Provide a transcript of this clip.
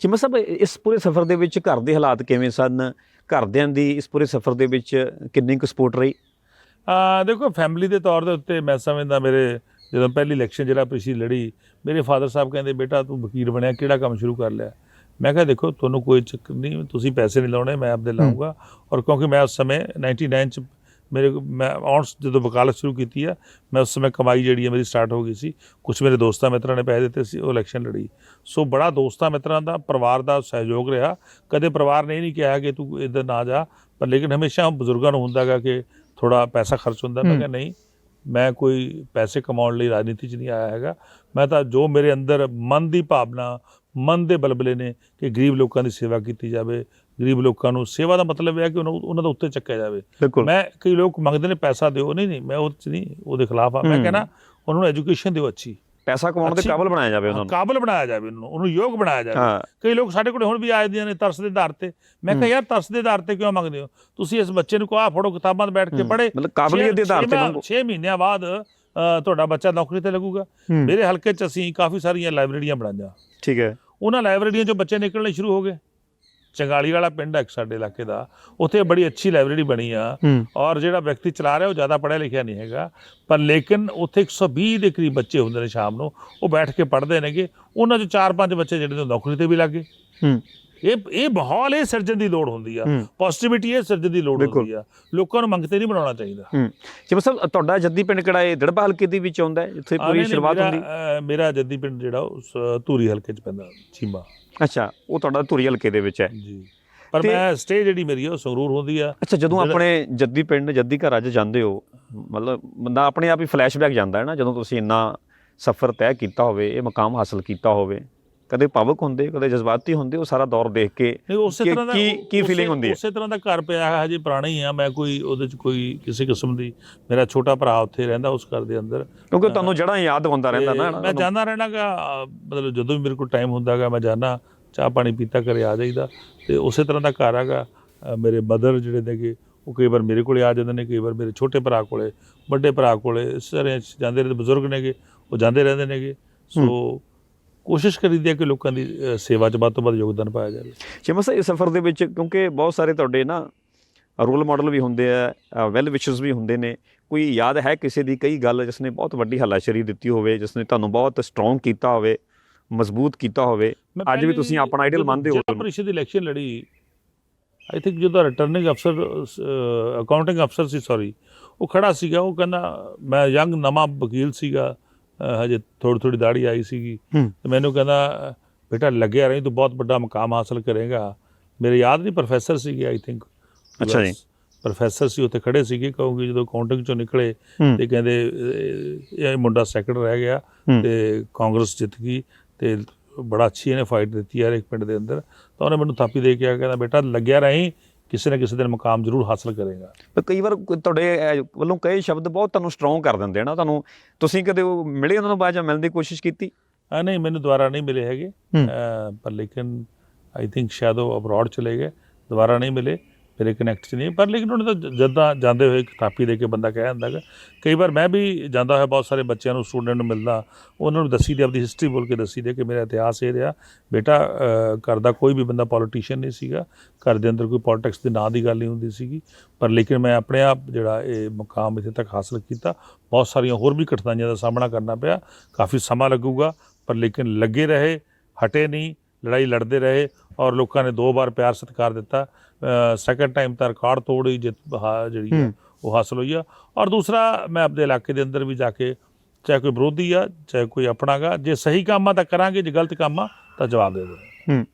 ਚਿਮਾ ਸਾਹਿਬ ਇਸ ਪੂਰੇ ਸਫ਼ਰ ਦੇ ਵਿੱਚ ਘਰ ਦੇ ਹਾਲਾਤ ਕਿਵੇਂ ਸਨ? ਘਰਦਿਆਂ ਦੀ ਇਸ ਪੂਰੇ ਸਫ਼ਰ ਦੇ ਵਿੱਚ ਕਿੰਨੀ ਕੁ ਸਪੋਰਟ ਰਹੀ? ਆ ਦੇਖੋ ਫੈਮਿਲੀ ਦੇ ਤੌਰ ਦੇ ਉੱਤੇ ਮੈਂ ਸਮਝਦਾ ਮੇਰੇ ਜਦੋਂ ਪਹਿਲੀ ਇਲੈਕਸ਼ਨ ਜਿਹੜਾ ਪਿਛਲੀ ਲੜੀ ਮੇਰੇ ਫਾਦਰ ਸਾਹਿਬ ਕਹਿੰਦੇ ਬੇਟਾ ਤੂੰ ਵਕੀਲ ਬਣਿਆ ਕਿਹੜਾ ਕੰਮ ਸ਼ੁਰੂ ਕਰ ਲਿਆ? ਮੈਂ ਕਿਹਾ ਦੇਖੋ ਤੁਹਾਨੂੰ ਕੋਈ ਚੱਕਰ ਨਹੀਂ ਤੁਸੀਂ ਪੈਸੇ ਨਹੀਂ ਲਾਉਣੇ ਮੈਂ ਆਪਦੇ ਲਾਉਂਗਾ ਔਰ ਕਿਉਂਕਿ ਮੈਂ ਉਸ ਸਮੇਂ 99 ਚ ਮੇਰੇ ਮੈਂ ਆਉਣ ਜਦੋਂ ਵਕਾਲਤ ਸ਼ੁਰੂ ਕੀਤੀ ਆ ਮੈਂ ਉਸ ਸਮੇਂ ਕਮਾਈ ਜਿਹੜੀ ਹੈ ਮੇਰੀ ਸਟਾਰਟ ਹੋ ਗਈ ਸੀ ਕੁਝ ਮੇਰੇ ਦੋਸਤਾਂ ਮਿੱਤਰਾਂ ਨੇ ਪੈਸੇ ਦਿੱਤੇ ਸੀ ਉਹ ਇਲੈਕਸ਼ਨ ਲੜੀ ਸੋ ਬੜਾ ਦੋਸਤਾਂ ਮਿੱਤਰਾਂ ਦਾ ਪਰਿਵਾਰ ਦਾ ਸਹਿਯੋਗ ਰਿਹਾ ਕਦੇ ਪਰਿਵਾਰ ਨੇ ਇਹ ਨਹੀਂ ਕਿਹਾ ਕਿ ਤੂੰ ਇੱਧਰ ਨਾ ਜਾ ਪਰ ਲੇਕਿਨ ਹਮੇਸ਼ਾ ਬਜ਼ੁਰਗਾਂ ਨੂੰ ਹੁੰਦਾਗਾ ਕਿ ਥੋੜਾ ਪੈਸਾ ਖਰਚ ਹੁੰਦਾ ਮੈਂ। ਕਿਹਾ ਨਹੀਂ ਮੈਂ ਕੋਈ ਪੈਸੇ ਕਮਾਉਣ ਲਈ ਰਾਜਨੀਤੀ 'ਚ ਨਹੀਂ ਆਇਆ ਹੈਗਾ ਮੈਂ ਤਾਂ ਜੋ ਮੇਰੇ ਅੰਦਰ ਮਨ ਦੀ ਭਾਵਨਾ ਮਨ ਦੇ ਬਲਬਲੇ ਨੇ ਕਿ ਗਰੀਬ ਲੋਕਾਂ ਦੀ ਸੇਵਾ ਕੀਤੀ ਜਾਵੇ ਗਰੀਬ ਲੋਕਾਂ ਨੂੰ। ਸੇਵਾ ਦਾ ਮਤਲਬ ਇਹ ਹੈ ਕਿ ਉਹਨਾਂ ਦਾ ਉੱਤੇ ਚੱਕਿਆ ਜਾਵੇ। ਮੈਂ ਕਈ ਲੋਕ ਮੰਗਦੇ ਨੇ ਪੈਸਾ ਦਿਓ। ਨਹੀਂ ਨਹੀਂ ਮੈਂ ਉਹ 'ਚ ਨਹੀਂ ਉਹਦੇ ਖਿਲਾਫ ਆ। ਮੈਂ। ਕਹਿੰਦਾ ਉਹਨਾਂ ਨੂੰ ਐਜੂਕੇਸ਼ਨ ਦਿਓ ਅੱਛੀ। ਪੈਸਾ ਕਮਾਉਣ ਦੇ ਕਾਬਲ ਬਣਾਇਆ ਜਾਵੇ ਉਹਨਾਂ ਨੂੰ। ਕਾਬਲ ਬਣਾਇਆ ਜਾਵੇ ਉਹਨੂੰ। ਉਹਨੂੰ ਯੋਗ ਬਣਾਇਆ ਜਾਵੇ। ਕਈ ਲੋਕ ਸਾਡੇ ਕੋਲ ਹੁਣ ਵੀ ਆਏ ਦੀਆਂ ਨੇ ਤਰਸ ਦੇ ਆਧਾਰ ਤੇ। ਮੈਂ ਕਿਹਾ। ਯਾਰ ਤਰਸ ਦੇ ਆਧਾਰ ਤੇ ਕਿਉਂ ਮੰਗਦੇ ਹੋ? ਤੁਸੀਂ ਇਸ ਬੱਚੇ ਨੂੰ ਕਹੋ ਆਹ ਫੜੋ ਕਿਤਾਬਾਂ 'ਤੇ ਬੈਠ ਕੇ। ਪੜ੍ਹੇ। ਮਤਲਬ ਕਾਬਲੀਅਤ ਦੇ ਆਧਾਰ ਤੇ ਮੰਗੋ। 6 ਮਹੀਨਿਆਂ ਬਾਅਦ ਤੁਹਾਡਾ ਬੱਚਾ ਨੌਕਰੀ ਤੇ ਲੱਗੂਗਾ। ਮੇਰੇ ਹਲਕੇ 'ਚ ਅਸੀਂ ਕਾਫੀ ਸਾਰੀਆਂ ਲਾਇਬ੍ਰੇਰੀਆਂ ਬਣਾਈਆਂ। ਠੀਕ ਹੈ। ਉਹਨਾਂ ਲਾਇਬ੍ਰੇਰੀਆਂ 'ਚੋਂ ਬੱਚੇ ਨਿਕਲਣੇ ਸ਼ੁਰੂ ਹੋ ਗਏ। ਚੰਗਾਲੀ ਵਾਲਾ ਪਿੰਡ ਹੈ ਸਾਡੇ ਇਲਾਕੇ ਦਾ ਉੱਥੇ ਬੜੀ ਅੱਛੀ ਲਾਇਬ੍ਰੇਰੀ ਬਣੀ ਆ। ਔਰ ਜਿਹੜਾ ਵਿਅਕਤੀ ਚਲਾ ਰਿਹਾ ਉਹ ਜ਼ਿਆਦਾ ਪੜ੍ਹਿਆ ਲਿਖਿਆ ਨਹੀਂ ਹੈਗਾ। ਪਰ ਲੇਕਿਨ ਉੱਥੇ 120 ਦੇ ਕਰੀਬ ਬੱਚੇ ਹੁੰਦੇ ਨੇ ਸ਼ਾਮ ਨੂੰ ਉਹ ਬੈਠ ਕੇ ਪੜ੍ਹਦੇ ਨੇਗੇ। ਉਹਨਾਂ 'ਚ 4-5 ਬੱਚੇ ਜਿਹੜੇ ਨੌਕਰੀ ਤੇ ਵੀ ਲੱਗੇ ਹੂੰ। ਇਹ ਇਹ ਮਾਹੌਲ ਇਹ ਸਿਰਜਣ ਦੀ ਲੋੜ ਹੁੰਦੀ ਆ। ਪੋਜ਼ਿਟਿਵਿਟੀ ਇਹ ਸਿਰਜਣ ਦੀ ਲੋੜ। ਹੁੰਦੀ ਆ। ਲੋਕਾਂ ਨੂੰ ਮੰਗਤੇ ਨਹੀਂ ਬਣਾਉਣਾ ਚਾਹੀਦਾ। ਚਿਮਾ ਸਾਹਿਬ ਤੁਹਾਡਾ ਜੱਦੀ ਪਿੰਡ ਕਿਹੜਾ ਹੈ ਦੜਬਾ ਹਲਕੇ ਦੇ ਵਿੱਚ ਆਉਂਦਾ ਜਿੱਥੇ ਪੂਰੀ ਸ਼ੁਰੂਆਤ ਹੁੰਦੀ। ਮੇਰਾ ਜੱਦੀ ਪਿੰਡ ਜਿਹੜਾ ਉਹ ਸ- ਧੂਰੀ ਹਲਕੇ ਚ ਪੈਂਦਾ ਚੀਮਾ। ਅੱਛਾ ਉਹ ਤੁਹਾਡਾ ਧੂਰੀ ਹਲਕੇ ਦੇ ਵਿੱਚ ਹੈ। ਜੀ। ਪਰ ਮੈਂ ਸਟੇ ਜਿਹੜੀ ਮੇਰੀ ਉਹ ਸੰਗਰੂਰ ਹੁੰਦੀ ਆ। ਅੱਛਾ ਜਦੋਂ ਆਪਣੇ ਜੱਦੀ ਪਿੰਡ ਜੱਦੀ ਘਰ ਅੱਜ ਜਾਂਦੇ ਹੋ ਮਤਲਬ ਬੰਦਾ ਆਪਣੇ ਆਪ ਹੀ ਫਲੈਸ਼ਬੈਕ ਜਾਂਦਾ ਹੈ ਨਾ ਜਦੋਂ ਤੁਸੀਂ ਇੰਨਾ ਸਫ਼ਰ ਤੈਅ ਕੀਤਾ ਹੋਵੇ ਇਹ ਮਕਾਮ ਹਾਸਲ ਕੀਤਾ ਹੋਵੇ। ਕਦੇ ਭਾਵੁਕ ਹੁੰਦੇ ਕਦੇ ਜਜ਼ਬਾਤੀ ਹੁੰਦੇ ਉਹ ਸਾਰਾ ਦੌਰ ਦੇਖ ਕੇ ਕਿ- ਕੀ- feeling ਹੁੰਦੀ ਹੈ? ਉਸੇ ਤਰ੍ਹਾਂ ਦਾ ਘਰ ਪਿਆ ਹੈ ਹਜੇ ਪੁਰਾਣਾ ਹੀ ਆ ਮੈਂ ਕੋਈ ਉਹਦੇ ਚ ਕੋਈ ਕਿਸੇ ਕਿਸਮ ਦੀ ਮੇਰਾ ਛੋਟਾ ਭਰਾ ਉੱਥੇ ਰਹਿੰਦਾ ਉਸ ਘਰ ਦੇ ਅੰਦਰ। ਕਿਉਂਕਿ ਤੁਹਾਨੂੰ ਜੜਾਂ ਯਾਦ ਹੁੰਦਾ ਰਹਿੰਦਾ ਨਾ ਮੈਂ ਜਾਂਦਾ ਰਹਿਣਾਗਾ ਮਤਲਬ ਜਦੋਂ ਵੀ ਮੇਰੇ ਕੋਲ ਟਾਈਮ ਹੁੰਦਾਗਾ ਮੈਂ ਜਾਣਾ ਚਾਹ ਪਾਣੀ ਪੀਤਾ ਘਰੇ ਆ ਜਾਈਦਾ ਤੇ ਉਸੇ ਤਰ੍ਹਾਂ ਦਾ ਘਰ ਹੈਗਾ ਮੇਰੇ ਮਦਰ ਜਿਹੜੇ ਨੇਗੇ ਉਹ ਕਈ ਵਾਰ ਮੇਰੇ ਕੋਲੇ ਆ ਜਾਂਦੇ ਨੇ ਕਈ ਵਾਰ ਮੇਰੇ ਛੋਟੇ ਭਰਾ ਕੋਲੇ ਵੱਡੇ ਭਰਾ ਕੋਲੇ ਤਰ੍ਹਾਂ ਜਾਂਦੇ ਰਹਿੰਦੇ ਬਜ਼ੁਰਗ ਨੇਗੇ ਉਹ ਜਾਂਦੇ ਰਹਿੰਦੇ ਨੇਗੇ ਸੋ ਕੋਸ਼ਿਸ਼ ਕਰੀਦੀ ਹੈ ਕਿ ਲੋਕਾਂ ਦੀ ਸੇਵਾ 'ਚ ਵੱਧ ਤੋਂ ਵੱਧ ਯੋਗਦਾਨ ਪਾਇਆ ਜਾਵੇ। ਚਿਮਾ ਸਾਹਿਬ ਇਸ ਸਫ਼ਰ ਦੇ ਵਿੱਚ ਕਿਉਂਕਿ ਬਹੁਤ ਸਾਰੇ ਤੁਹਾਡੇ ਨਾ ਰੋਲ ਮਾਡਲ ਵੀ ਹੁੰਦੇ ਆ ਵੈਲ ਵਿਸ਼ਰਸ ਵੀ ਹੁੰਦੇ ਨੇ। ਕੋਈ ਯਾਦ ਹੈ ਕਿਸੇ ਦੀ ਕਈ ਗੱਲ ਜਿਸ ਨੇ ਬਹੁਤ ਵੱਡੀ ਹੱਲਾਸ਼ੇਰੀ ਦਿੱਤੀ ਹੋਵੇ ਜਿਸ ਨੇ ਤੁਹਾਨੂੰ ਬਹੁਤ ਸਟਰੋਂਗ ਕੀਤਾ ਹੋਵੇ ਮਜ਼ਬੂਤ ਕੀਤਾ ਹੋਵੇ? ਅੱਜ ਵੀ ਤੁਸੀਂ ਆਪਣਾ ਜਦੋਂ ਮੰਨਦੇ ਹੋ। ਜ਼ਿਲ੍ਹਾ ਪ੍ਰੀਸ਼ਦ ਦੀ ਇਲੈਕਸ਼ਨ ਲੜੀ ਆਈ ਥਿੰਕ ਜਦੋਂ ਰਿਟਰਨਿੰਗ ਅਫਸਰ ਅਕਾਊਂਟਿੰਗ ਅਫਸਰ ਸੀ ਸੌਰੀ ਉਹ ਖੜਾ ਸੀਗਾ ਉਹ ਕਹਿੰਦਾ ਮੈਂ ਯੰਗ ਨਵਾਂ ਵਕੀਲ ਸੀਗਾ ਹਜੇ ਥੋੜੀ ਥੋੜੀ ਦਾੜੀ ਆਈ ਸੀਗੀ। ਤੇ ਮੈਨੂੰ ਕਹਿੰਦਾ ਬੇਟਾ ਲੱਗਿਆ ਰਹੀ ਤੂੰ ਬਹੁਤ ਵੱਡਾ ਮਕਾਮ ਹਾਸਲ ਕਰੇਗਾ ਮੇਰੇ ਯਾਦ ਨਹੀਂ ਪ੍ਰੋਫੈਸਰ ਸੀਗੇ ਆਈ ਥਿੰਕ ਅੱਛਾ ਜੀ। ਪ੍ਰੋਫੈਸਰ ਸੀ ਉੱਥੇ ਖੜੇ ਸੀਗੇ ਕਹੋਗੇ ਜਦੋਂ ਅਕਾਊਂਟਿੰਗ ਚੋਂ ਨਿਕਲੇ। ਤੇ ਕਹਿੰਦੇ ਇਹ ਮੁੰਡਾ ਸੈਕਟਰ ਰਹਿ ਗਿਆ। ਤੇ ਕਾਂਗਰਸ ਜਿੱਤ ਗਈ ਤੇ ਬੜਾ ਅੱਛੀ ਇਹਨੇ ਫਾਈਟ ਦਿੱਤੀ ਯਾਰ ਇੱਕ ਪਿੰਡ ਦੇ ਅੰਦਰ ਤਾਂ ਉਹਨੇ ਮੈਨੂੰ ਥਾਪੀ ਦੇ ਕੇ ਆ ਕਹਿੰਦਾ ਬੇਟਾ ਲੱਗਿਆ ਰਹੀਂ ਕਿਸੇ ਨਾ ਕਿਸੇ ਦਿਨ ਮੁਕਾਮ ਜ਼ਰੂਰ ਹਾਸਲ ਕਰੇਗਾ। ਪਰ ਕਈ ਵਾਰ ਕੋਈ ਤੁਹਾਡੇ ਵੱਲੋਂ ਕਈ ਸ਼ਬਦ ਬਹੁਤ ਤੁਹਾਨੂੰ ਸਟਰੋਂਗ ਕਰ ਦਿੰਦੇ ਆ ਨਾ ਤੁਹਾਨੂੰ ਤੁਸੀਂ ਕਦੇ ਉਹ ਮਿਲੇ ਉਹਨਾਂ ਨੂੰ ਬਾਅਦ ਜਾਂ ਮਿਲਣ ਦੀ ਕੋਸ਼ਿਸ਼ ਕੀਤੀ? ਆ ਨਹੀਂ ਮੈਨੂੰ ਦੁਬਾਰਾ ਨਹੀਂ ਮਿਲੇ ਹੈਗੇ। ਪਰ ਲੇਕਿਨ ਆਈ ਥਿੰਕ ਸ਼ਾਇਦ ਉਹ ਅਬਰੋਡ ਚਲੇ ਗਏ। ਦੁਬਾਰਾ ਨਹੀਂ ਮਿਲੇ। ਮੇਰੇ ਕਨੈਕਟ 'ਚ ਨਹੀਂ, ਪਰ ਲੇਕਿਨ ਉਹਨਾਂ ਦਾ ਜ- ਜਦਾਂ ਜਾਂਦੇ ਹੋਏ ਇੱਕ ਥਾਪੀ ਦੇ ਕੇ ਬੰਦਾ ਕਹਿ ਜਾਂਦਾ ਗਾ। ਕਈ ਵਾਰ ਮੈਂ ਵੀ ਜਾਂਦਾ ਹੋਇਆ ਬਹੁਤ ਸਾਰੇ ਬੱਚਿਆਂ ਨੂੰ ਸਟੂਡੈਂਟ ਨੂੰ ਮਿਲਦਾ, ਉਹਨਾਂ ਨੂੰ ਦੱਸੀ ਦੇ, ਆਪਦੀ ਹਿਸਟਰੀ ਬੋਲ ਕੇ ਦੱਸੀ ਦੇ ਕਿ ਮੇਰਾ ਇਤਿਹਾਸ ਇਹ ਰਿਹਾ। ਬੇਟਾ ਘਰ ਦਾ ਕੋਈ ਵੀ ਬੰਦਾ ਪੋਲੀਟੀਸ਼ੀਅਨ ਨਹੀਂ ਸੀਗਾ। ਘਰ ਦੇ ਅੰਦਰ ਕੋਈ ਪੋਲਿਟਿਕਸ ਦੇ ਨਾਂ ਦੀ ਗੱਲ ਨਹੀਂ ਹੁੰਦੀ ਸੀਗੀ। ਪਰ ਲੇਕਿਨ ਮੈਂ ਆਪਣੇ ਆਪ ਜਿਹੜਾ ਇਹ ਮੁਕਾਮ ਇੱਥੇ ਤੱਕ ਹਾਸਲ ਕੀਤਾ। ਬਹੁਤ ਸਾਰੀਆਂ ਹੋਰ ਵੀ ਕਠਿਨਾਈਆਂ ਦਾ ਸਾਹਮਣਾ ਕਰਨਾ ਪਿਆ। ਕਾਫੀ ਸਮਾਂ ਲੱਗੂਗਾ, ਪਰ ਲੇਕਿਨ ਲੱਗੇ ਰਹੇ, ਹਟੇ ਨਹੀਂ। ਲੜਾਈ ਲੜਦੇ ਰਹੇ ਔਰ ਲੋਕਾਂ ਨੇ ਦੋ ਵਾਰ ਪਿਆਰ ਸਤਿਕਾਰ ਦਿੱਤਾ। ਸੈਕੰਡ ਟਾਈਮ ਤਾਂ ਰਿਕਾਰਡ ਤੋੜੀ ਜਿੱਤ ਹਾ- ਜਿਹੜੀ ਆ ਹੂੰ। ਉਹ ਹਾਸਲ ਹੋਈ ਆ। ਔਰ ਦੂਸਰਾ ਮੈਂ ਆਪਣੇ ਇਲਾਕੇ ਦੇ ਅੰਦਰ ਵੀ ਜਾ ਕੇ ਚਾਹੇ ਕੋਈ ਵਿਰੋਧੀ ਆ ਚਾਹੇ ਕੋਈ ਆਪਣਾਗਾ ਜੇ ਸਹੀ ਕੰਮ ਆ ਤਾਂ ਕਰਾਂਗੇ ਜੇ ਗਲਤ ਕੰਮ ਆ ਤਾਂ ਜਵਾਬ ਦੇ ਦੇ ਹੂੰ।